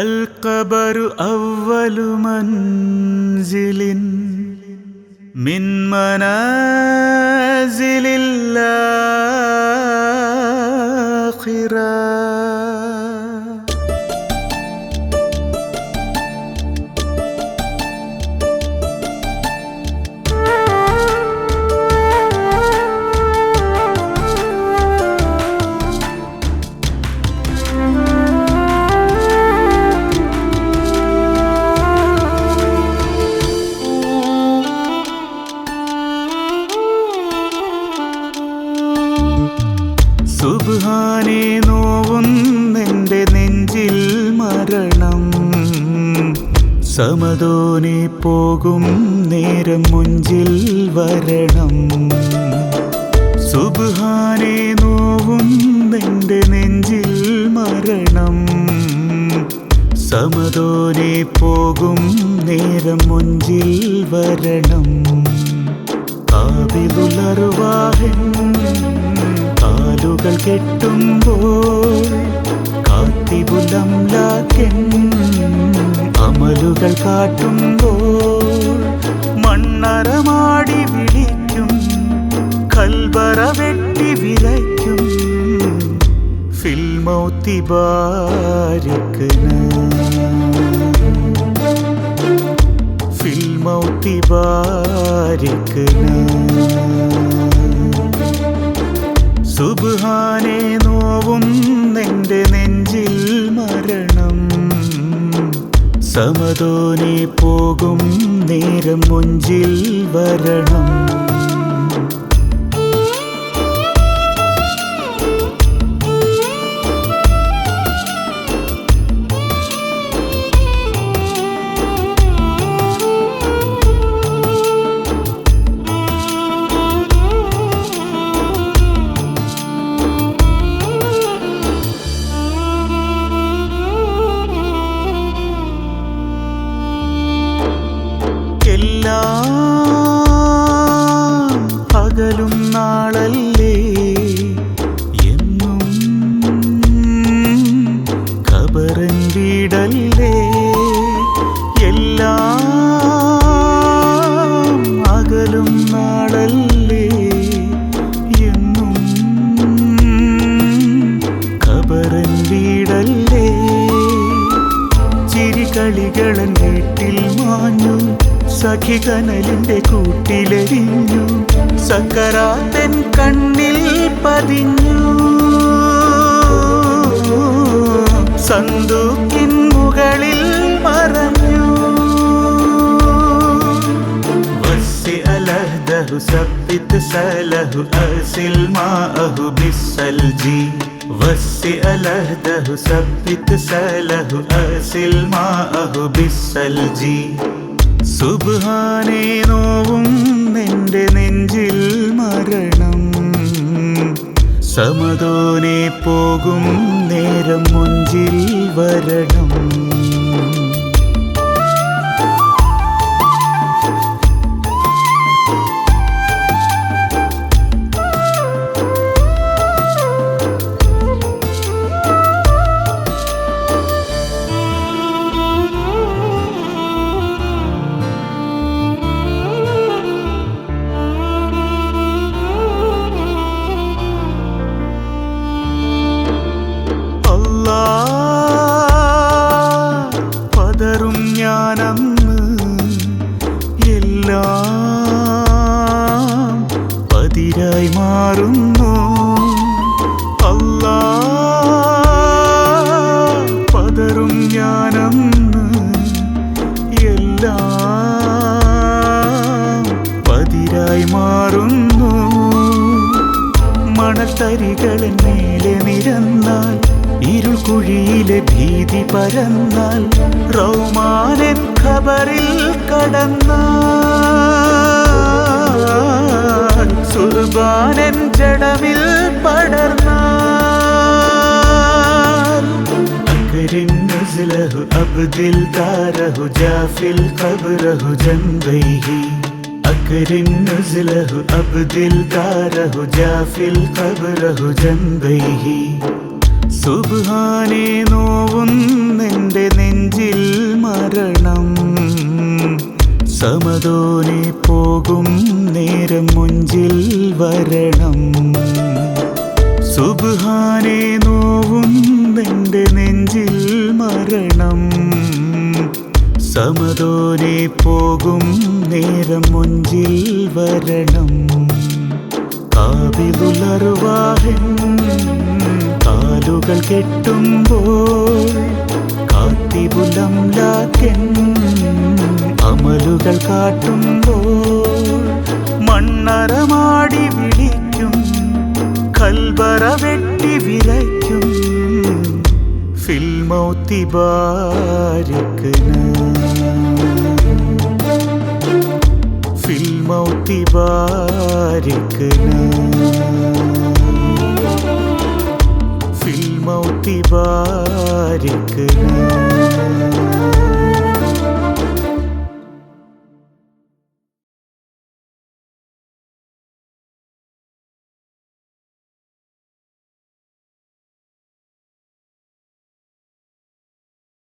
القبر أول منزل من منازل الآخرة. സുബാനെ നോവുന്നെന്റെ നെഞ്ചിൽ മരണം. സമതോനെ പോകും നേരം മുഞ്ചിൽ വരണം. സുബാനെ നോവുന്നെന്റെ നെഞ്ചിൽ മരണം. സമതോനെ പോകും നേരം മുഞ്ചിൽ വരണം. കാവിലുലറുവാഹൻ കാലുകൾ കെട്ടുമ്പോൾ കാത്തിബുലം ലാക്കൻ അമലുകൾ കാട്ടുമ്പോൾ മണ്ണറമാടി വിളിക്കും. കൽവറ വെട്ടി വിലയ്ക്കും ഫിൽമൗത്തി ബാരിക്കന ഫിൽമൗത്തി ബാരിക്കന സുബാനെ നോവും നിന്റെ നെഞ്ചിൽ മരണം. സമതോനെ പോകും നേരം മുഞ്ചിൽ വരണം. വീടല്ലേ എല്ലാം അകലും നാടല്ലേ എന്നും കബറൻ വീടല്ലേ? ചിരികളികളൻ വീട്ടിൽ മാഞ്ഞു സഖി കനലിന്റെ കൂട്ടിലെരിഞ്ഞു സക്കരാത്തൻ കണ്ണിൽ പതിഞ്ഞു. സന്തൂക്കിൻ ثبت ساله أرسل ماءه بالثلج وسع لهده ثبت ساله أرسل ماءه بالثلج സുബാനെ നോവും നിന്റെ നെഞ്ചിൽ മരണം സമതോനെ പോകും നേരം മുഞ്ചിൽ വരണം മണത്തരികളിൻ മേലെ നിരന്നാൽ ഇരുൾ കുഴിയിലെ ഭീതി പരന്നാൽ റൗമാനൻ ഖബറിൽ കടന്നാൽ സുർബാനൻ ജഡമിൽ പടർന്നാൽ. അബ്ദിൽ താരഹു ജാഫിൽ ഖബറഹു ജൻബൈഹി. أكرم نزله أبدل داره جافل قبره جنبيه സുബാനെ നോവുന്നെൻ്റെ നെഞ്ചിൽ മരണം സമതോനെ പോകും നേരം മുഞ്ചിൽ വരണം സുബാനെ നോവുന്നെൻ്റെ നെഞ്ചിൽ മരണം സമതോനെ പോകും നേരം മുഞ്ചിൽ വരണം. കാവിലുലർവാഹൻ കാലുകൾ കെട്ടുമ്പോൾ കാത്തിപുലം ലാക്കൻ അമലുകൾ കാട്ടുമ്പോൾ മണ്ണറമാടി വിളിക്കും കൽബറ വെട്ടി ഫിൽമൗത്തി ബാരിക്കന. ഫിൽമൗത്തി ബാരിക്കന. ഫിൽമൗത്തി ബാരിക്കന.